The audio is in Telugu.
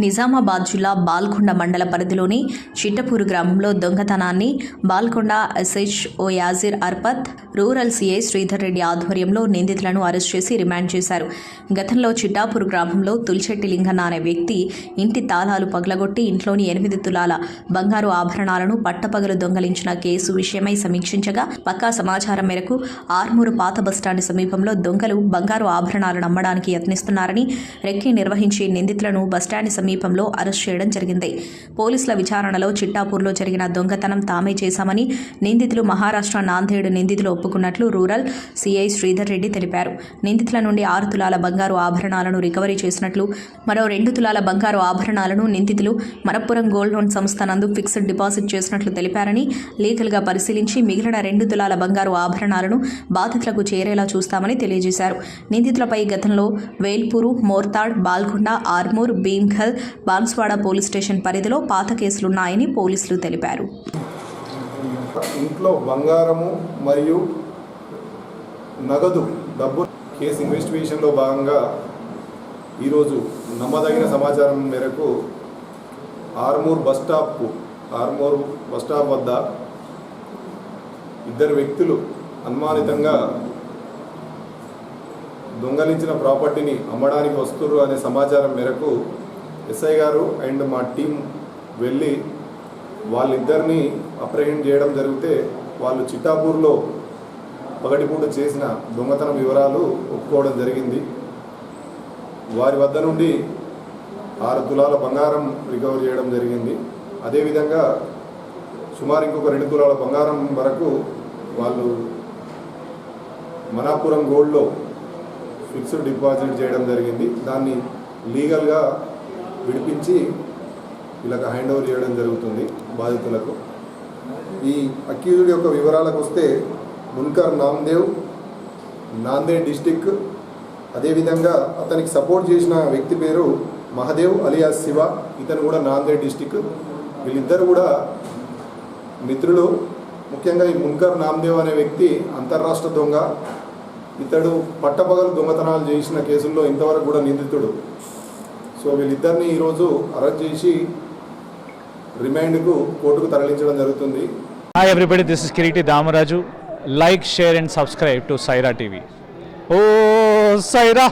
నిజామాబాద్ జిల్లా బాల్కొండ మండల పరిధిలోని చిట్టపూరు గ్రామంలో దొంగతనాన్ని Balkonda S H O Yasir Arafat rural CI Sridhar Reddy ఆధ్వర్యంలో నిందితులను అరెస్ట్ చేసి రిమాండ్ చేశారు. గతంలో చిట్టాపూర్ గ్రామంలో తుల్చెట్టి లింగన్న అనే వ్యక్తి ఇంటి తాళాలు పగలగొట్టి ఇంట్లోని ఎనిమిది తులాల బంగారు ఆభరణాలను పట్టపగలు దొంగలించిన కేసు విషయమై సమీక్షించగా పక్కా సమాచారం మేరకు ఆర్మూరు పాత బస్టాండ్ సమీపంలో దొంగలు బంగారు ఆభరణాలను అమ్మడానికి యత్నిస్తున్నారని రెక్కి నిర్వహించి నిందితులను బస్టాండ్ సమీపంలో అరెస్ట్ చేయడం జరిగింది. పోలీసుల విచారణలో చిట్టాపూర్లో జరిగిన దొంగతనం తామే చేశామని నిందితులు మహారాష్ట్ర నాందేడు నిందితులు ఒప్పుకున్నట్లు రూరల్ సీఐ శ్రీధర్ రెడ్డి తెలిపారు. నిందితుల నుండి ఆరు తులాల బంగారు ఆభరణాలను రికవరీ చేసినట్లు మరో రెండు తులాల బంగారు ఆభరణాలను నిందితులు మనప్పురం గోల్డ్ లోన్ సంస్థ నందు ఫిక్స్డ్ డిపాజిట్ చేసినట్లు తెలిపారని లీగల్గా పరిశీలించి మిగిలిన రెండు తులాల బంగారు ఆభరణాలను బాధితులకు చేరేలా చూస్తామని తెలియజేశారు. నిందితులపై గతంలో వేల్పూరు మోర్తాడ్ బాల్కొండ ఆర్మూర్ భీమ్ఘల్ బాన్స్వాడ పోలీస్ స్టేషన్ పరిధిలో పాత కేసులున్నాయని పోలీసులు తెలిపారు. ఇంట్లో బంగారము మరియు నగదు డబ్బు కేసు ఇన్వెస్టిగేషన్లో భాగంగా ఈరోజు నమ్మదగిన సమాచారం మేరకు Armoor bus stop Armoor bus stop వద్ద ఇద్దరు వ్యక్తులు అనుమానితంగా దొంగలించిన ప్రాపర్టీని అమ్మడానికి వస్తున్నారు అనే సమాచారం మేరకు ఎస్ఐ గారు అండ్ మా టీం వెళ్ళి వాళ్ళిద్దరిని అప్రహెండ్ చేయడం జరిగితే వాళ్ళు చిట్టాపూర్లో పగటిపూట చేసిన దొంగతనం వివరాలు ఒప్పుకోవడం జరిగింది. వారి వద్ద నుండి ఆరు తులాల బంగారం రికవర్ చేయడం జరిగింది. అదేవిధంగా సుమారు ఇంకొక రెండు తులాల బంగారం వరకు వాళ్ళు మనాపురం గోల్డ్లో ఫిక్స్డ్ డిపాజిట్ చేయడం జరిగింది. దాన్ని లీగల్గా విడిపించి వీళ్ళకి హ్యాండ్ ఓవర్ చేయడం జరుగుతుంది బాధితులకు. ఈ అక్యూజుడి యొక్క వివరాలకు వస్తే మున్కర్ నామ్దేవ్ నాందేడ్ డిస్టిక్ అదేవిధంగా అతనికి సపోర్ట్ చేసిన వ్యక్తి పేరు మహదేవ్ అలియాస్ శివ ఇతను కూడా నాందేడ్ డిస్టిక్. వీళ్ళిద్దరు కూడా మిత్రులు. ముఖ్యంగా ఈ మున్కర్ నామ్దేవ్ అనే వ్యక్తి అంతర్రాష్ట్ర దొంగ. ఇతడు పట్టపగలు దొంగతనాలు చేసిన కేసుల్లో ఇంతవరకు కూడా నిందితుడు. సో వీళ్ళిద్దరిని ఈరోజు అరెస్ట్ చేసి రిమైండ్కు కోర్టుకు తరలించడం జరుగుతుంది. Hi everybody this is Kireeti Damaraju like share and subscribe to Saira TV oh Sye Raa